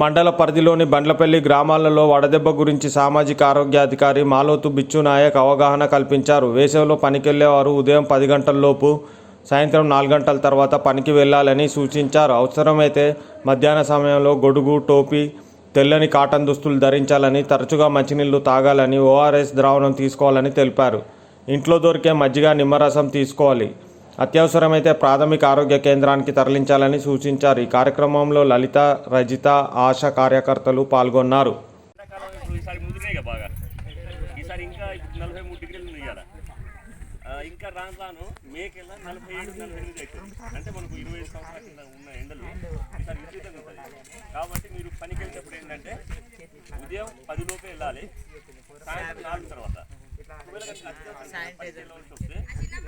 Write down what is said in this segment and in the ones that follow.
మండల పరిధిలోని బండ్లపల్లి గ్రామాలలో వడదెబ్బ గురించి సామాజిక ఆరోగ్యాధికారి మాలోతు బిచ్చు నాయక్ అవగాహన కల్పించారు. వేసవిలో పనికెళ్ళేవారు ఉదయం పది గంటలలోపు సాయంత్రం నాలుగు గంటల తర్వాత పనికి వెళ్ళాలని సూచించారు. అవసరమైతే మధ్యాహ్న సమయంలో గొడుగు టోపీ తెల్లని కాటన్ దుస్తులు ధరించాలని తరచుగా మంచినీళ్ళు తాగాలని ఓఆర్ఎస్ ద్రావణం తీసుకోవాలని తెలిపారు. ఇంట్లో దొరికే మజ్జిగ నిమ్మరసం తీసుకోవాలి. అత్యవసరమైతే ప్రాథమిక ఆరోగ్య కేంద్రానికి తరలించాలని సూచించారు. ఈ కార్యక్రమంలో లలిత రజిత ఆశ కార్యకర్తలు పాల్గొన్నారు. ఇంకా రాను రాను మేకెళ్ళ నలభై ఏడు నలభై ఎనిమిది అవుతుంది అంటే మనకు ఇరవై ఐదు సంవత్సరాల కింద ఉన్న ఎండలు ఈసారి విపరీతంగా ఉంటుంది కాబట్టి మీరు పనికి వెళ్ళినప్పుడు ఏంటంటే ఉదయం పది లోపే వెళ్ళాలి సాయంత్రం నాలుగు తర్వాత. ఒకవేళ కనుక అత్యవసరంగా పనికి వెళ్ళవలసి వస్తే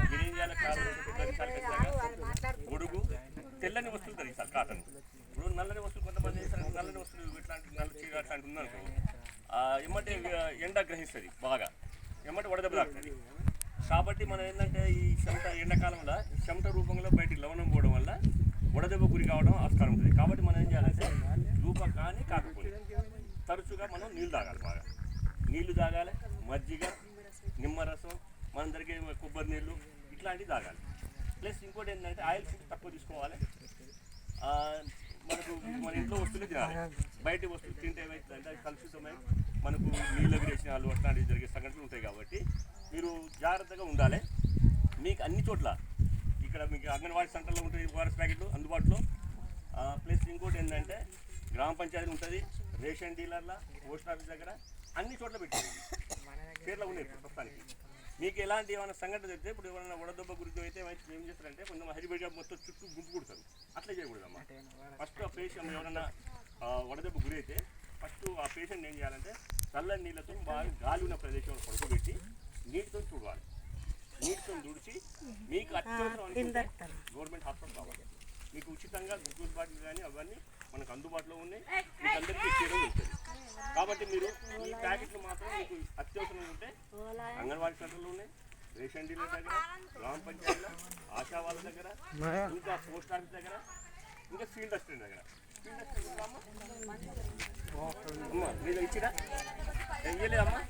మీరు ఏం చేయాలి? కాదు ధరించాలి ఖచ్చితంగా గొడుగు తెల్లని వస్తువులు ధరించాలి కాటన్ ఇప్పుడు నల్లని వస్తువులు కొంతమంది చేస్తారు నల్లని వస్తువులు ఇట్లాంటి నల్ల చీర అట్లాంటి ఉందనుకో ఆ, ఎమ్మటే ఎండ గ్రహిస్తుంది బాగా. ఎమ్మటే వడదెబ్బ తాకుతుంది. కాబట్టి మనం ఏంటంటే ఈ చెమట ఎండాకాలంలో చెమట రూపంలో బయటికి లవణం పోవడం వల్ల వడదెబ్బ గురి కావడం ఆస్కారం ఉంటుంది. కాబట్టి మనం ఏం చేయాలంటే రూప కానీ కాకపోతే తరచుగా మనం నీళ్ళు తాగాలి బాగా. నీళ్ళు తాగాలి మజ్జిగ నిమ్మరసం మన దొరికే కొబ్బరి నీళ్ళు ఇట్లాంటివి తాగాలి. ప్లస్ ఇంకోటి ఏంటంటే ఆయిల్ ఫుడ్ తక్కువ తీసుకోవాలి మనకు మన ఇంట్లో వస్తువులు తినాలి. బయట వస్తువులు తింటే ఏమవుతుందంటే అది కలుషితమై మనకు నీళ్ళ విరేచనాలు అట్లాంటివి జరిగే సంఘటనలు ఉంటాయి కాబట్టి మీరు జాగ్రత్తగా ఉండాలి. మీకు అన్ని చోట్ల ఇక్కడ మీకు అంగన్వాడీ సెంటర్లో ఉంటుంది ఓఆర్ఎస్ ప్యాకెట్లు అందుబాటులో. ప్లస్ ఇంకోటి ఏంటంటే గ్రామ పంచాయతీ ఉంటుంది రేషన్ డీలర్ల పోస్ట్ ఆఫీస్ దగ్గర అన్ని చోట్ల పెట్టారు పేర్లు ఉన్నాయి ప్రస్తుతానికి. మీకు ఎలాంటి ఏమైనా సంఘటన జరిగితే ఇప్పుడు ఎవరైనా వడదెబ్బ గురించి అయితే ఏమైతే ఏం చేస్తారంటే కొంచెం హరిబడిగా మొత్తం చుట్టూ గుంపు కుడతారు. అట్లా చేయకూడదమ్మా. ఫస్ట్ ఆ పేషెంట్ ఎవరైనా వడదెబ్బ గురి అయితే ఫస్ట్ ఆ పేషెంట్ ఏం చేయాలంటే చల్లని నీళ్ళతో బాగా గాలి ఉన్న ప్రదేశంలో పడుకోబెట్టి నీటితో చూడాలి నీటితో తుడిచి మీకు అత్యవసరం గవర్నమెంట్ హాస్పిటల్ కావాలి. మీకు ఉచితంగా గ్లూకోజ్ బాటిల్ కానీ అవన్నీ మనకు అందుబాటులో ఉన్నాయి. మీకు అందరికీ ఉంటుంది కాబట్టి మీరు ఈ ప్యాకెట్లు మాత్రం అత్యవసరం ఉంటే అంగన్వాడీ సెంటర్లు ఉన్నాయి రేషన్ డీలర్ దగ్గర గ్రామ పంచాయతీలో ఆశా వాళ్ళ దగ్గర ఇంకా పోస్ట్ ఆఫీస్ దగ్గర ఇంకా ఫీల్డ్ అసిస్టెంట్ దగ్గర. ఫీల్డ్ అసిస్టెంట్ అమ్మా? అమ్మా మీరు ఇచ్చిరా? ఇయ్యలేదమ్మా?